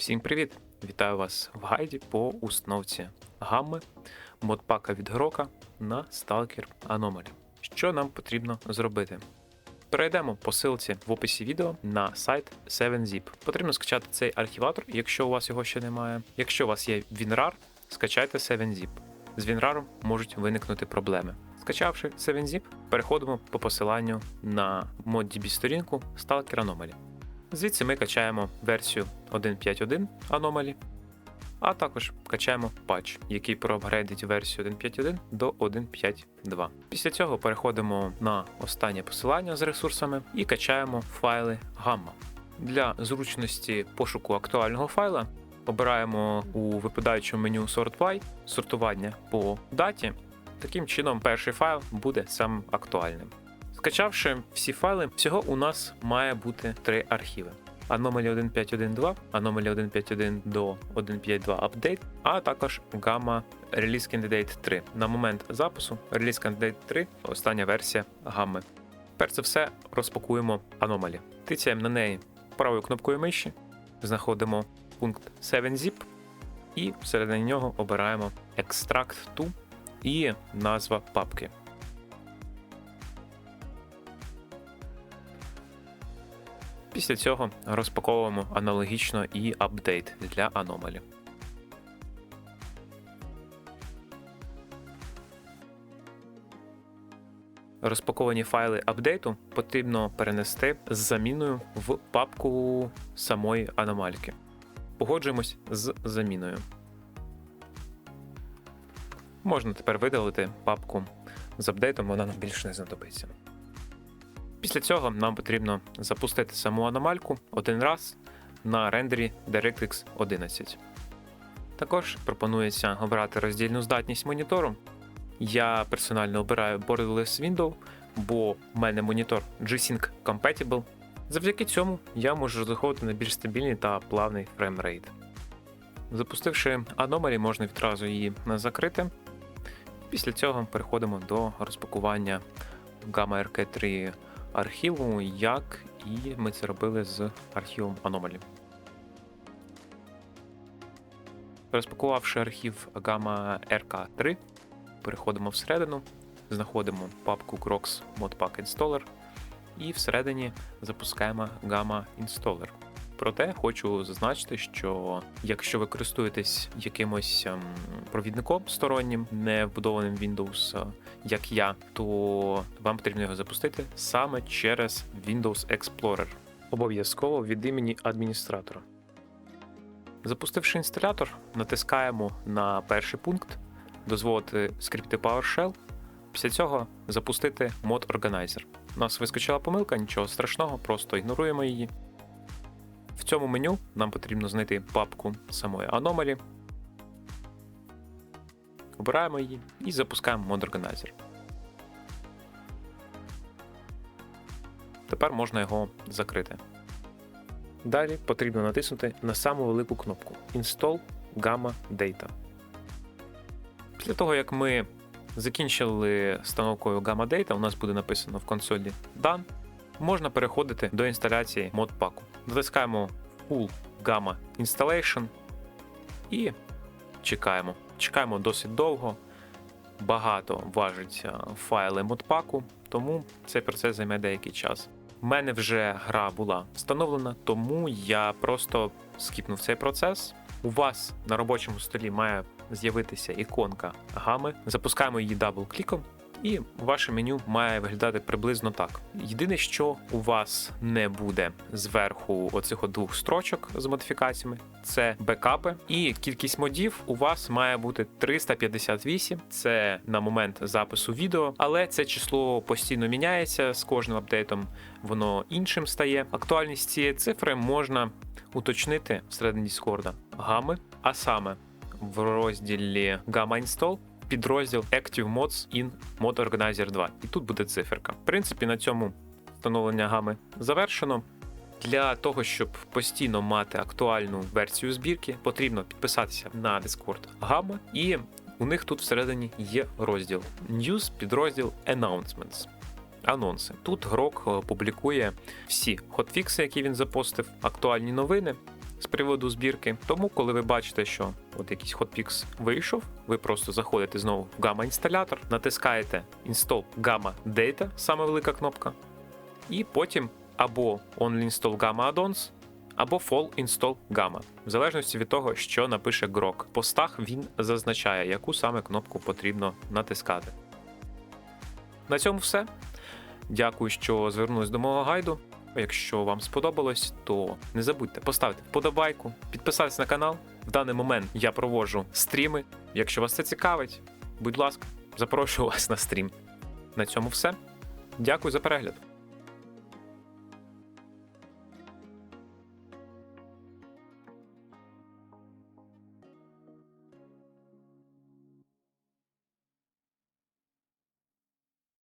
Всім привіт! Вітаю вас в гайді по установці гамми модпака від Грока на Stalker Anomaly. Що нам потрібно зробити? Перейдемо по ссылці в описі відео на сайт 7zip. Потрібно скачати цей архіватор, якщо у вас його ще немає. Якщо у вас є WinRAR, скачайте 7zip. З WinRAR можуть виникнути проблеми. Скачавши 7zip, переходимо по посиланню на ModDB сторінку Stalker Anomaly. Звідси ми качаємо версію 1.5.1 Anomaly, а також качаємо патч, який проапгрейдить версію 1.5.1 до 1.5.2. Після цього переходимо на останнє посилання з ресурсами і качаємо файли Gamma. Для зручності пошуку актуального файла обираємо у випадаючому меню Sort by сортування по даті. Таким чином, перший файл буде самим актуальним. Скачавши всі файли, всього у нас має бути три архіви: Anomaly 1.5.1.2, Anomaly 1.5.1 до 1.5.2 Update, а також Gamma Release Candidate 3. На момент запису Release Candidate 3 остання версія Gamma. Перш за все розпакуємо Anomaly. Тицяємо на неї правою кнопкою миші, знаходимо пункт 7zip і всередині нього обираємо Extract to і назва папки. Після цього розпаковуємо аналогічно і апдейт для Anomaly. Розпаковані файли апдейту потрібно перенести з заміною в папку самої аномальки. Погоджуємось з заміною. Можна тепер видалити папку з апдейтом, вона нам більше не знадобиться. Після цього нам потрібно запустити саму аномальку один раз на рендері DirectX 11. Також пропонується обрати роздільну здатність монітору. Я персонально обираю Borderless Window, бо в мене монітор G-Sync Compatible. Завдяки цьому я можу заходити на більш стабільний та плавний фреймрейт. Запустивши Anomaly, можна відразу її закрити. Після цього переходимо до розпакування Gamma RK3 архіву, як і ми це робили з архівом Anomaly. Розпакувавши архів Gamma RK3, переходимо всередину, знаходимо папку Crocs Modpack Installer і всередині запускаємо Gamma Installer. Проте хочу зазначити, що якщо ви користуєтесь якимось ем, провідником стороннім, не вбудованим Windows, е, як я, то вам потрібно його запустити саме через Windows Explorer. Обов'язково від імені адміністратора. Запустивши інсталятор, натискаємо на перший пункт, дозволити скрипти PowerShell. Після цього запустити Mod Organizer. У нас вискочила помилка, нічого страшного, просто ігноруємо її. Цьому меню нам потрібно знайти папку самої Anomaly. Обираємо її і запускаємо Mod Organizer. Тепер можна його закрити. Далі потрібно натиснути на саму велику кнопку Install Gamma Data. Після того, як ми закінчили становкою Gamma Data, у нас буде написано в консолі Done, можна переходити до інсталяції модпаку. Натискаємо Full Gamma Installation і чекаємо. Чекаємо досить довго. Багато важить е, файли модпаку, тому цей процес займе деякий час. У мене вже гра була встановлена, тому я просто скіпнув цей процес. У вас на робочому столі має з'явитися іконка гами. Запускаємо її дабл-кліком, і ваше меню має виглядати приблизно так. Єдине, що у вас не буде зверху оцих двох строчок з модифікаціями, це бекапи, і кількість модів у вас має бути 358. Це на момент запису відео, але це число постійно міняється з кожним апдейтом. Воно іншим стає. Актуальність цієї цифри можна уточнити всередині Discord гами, а саме в розділі Gamma Install підрозділ Active Mods in Mod Organizer 2. І тут буде циферка. В принципі, на цьому встановлення гами завершено. Для того, щоб постійно мати актуальну версію збірки, потрібно підписатися на Discord Gamma, і у них тут всередині є розділ News, підрозділ Announcements. Анонси. Тут Грок е, публікує всі хотфікси, які він запостив, актуальні новини з приводу збірки. Тому, коли ви бачите, що от якийсь Hotfix вийшов, ви просто заходите знову в Gamma інсталятор, натискаєте Install Gamma Data, саме велика кнопка, і потім або Only Install Gamma Addons, або Full Install Gamma, в залежності від того, що напише Grok. В постах він зазначає, яку саме кнопку потрібно натискати. На цьому все. Дякую, що звернулись до мого гайду. Якщо вам сподобалось, то не забудьте поставити вподобайку, підписатись на канал. В даний момент я проводжу стріми. Якщо вас це цікавить, будь ласка, запрошую вас на стрім. На цьому все. Дякую за перегляд.